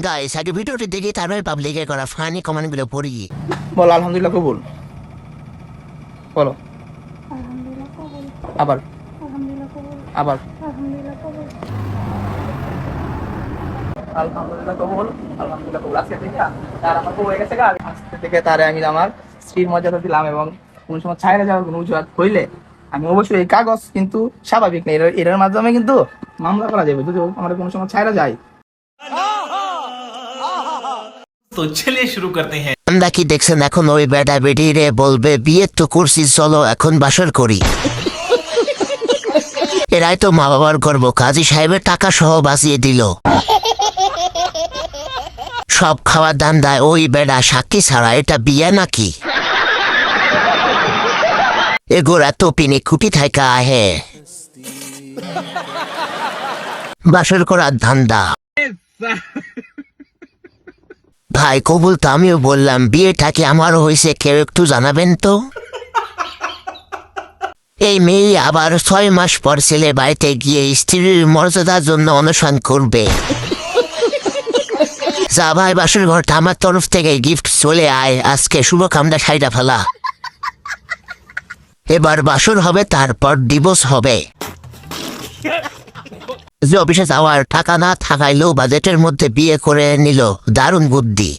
Guys আগে ভিডিওটি দেখি তারপরে পাবলিকে করা ফানি কমেন্টগুলো পড়ি বলো আলহামদুলিল্লাহ কবুল বলো আলহামদুলিল্লাহ আবার আবার আলহামদুলিল্লাহ কবুল আলহামদুলিল্লাহ কবুল আজকে থেকে তার আমার কবুল হয়ে গেছে গা আজকে থেকে তারে আমি আমার স্ত্রীর মর্যাদা দিলাম এবং কোনো সময় ছাইরা যাওয়ার কোনো অজুহাত হইলে আমি অবশ্যই এই কাগজ কিন্তু স্বাভাবিক নেই এর- মাধ্যমে কিন্তু মামলা করা যাবে যদি আমার কোনো সময় ছাইরা যায় তো চলিয়ে শুরু করতে হ্যাঁ নাকি দেখছেন এখন ওই বেটা রে বলবে বিয়ে তো করছি চলো এখন বাসর করি। এরাই তো মা বাবার গর্ব কাজী সাহেবের টাকা সহ বাঁচিয়ে দিল। সব খাওয়ার দান দেয় ওই বেড়া সাক্ষী ছাড়া এটা বিয়ে নাকি? এগোরা তো পিনে খুটি থাইকা আহে। বাসর করার ধান্দা। ভাই, কবুল তো আমিও বললাম বিয়েটা কি আমারও হয়েছে কেউ একটু জানাবেন তো? এই মেয়ে আবার ছয় মাস পর ছেলে বাড়িতে গিয়ে স্ত্রীর মর্যাদার জন্য অনুসরণ করবে। যা ভাই, বাসুর ঘরটা আমার তরফ থেকে গিফট চলে আয়, আজকে শুভকামনা সাইডা ফেলা। এবার বাসুর হবে, তারপর ডিভোর্স হবে। যে অফিসে যাওয়ার টাকা না থাকাইলেও বাজেটের মধ্যে বিয়ে করে নিল দারুণ বুদ্ধি।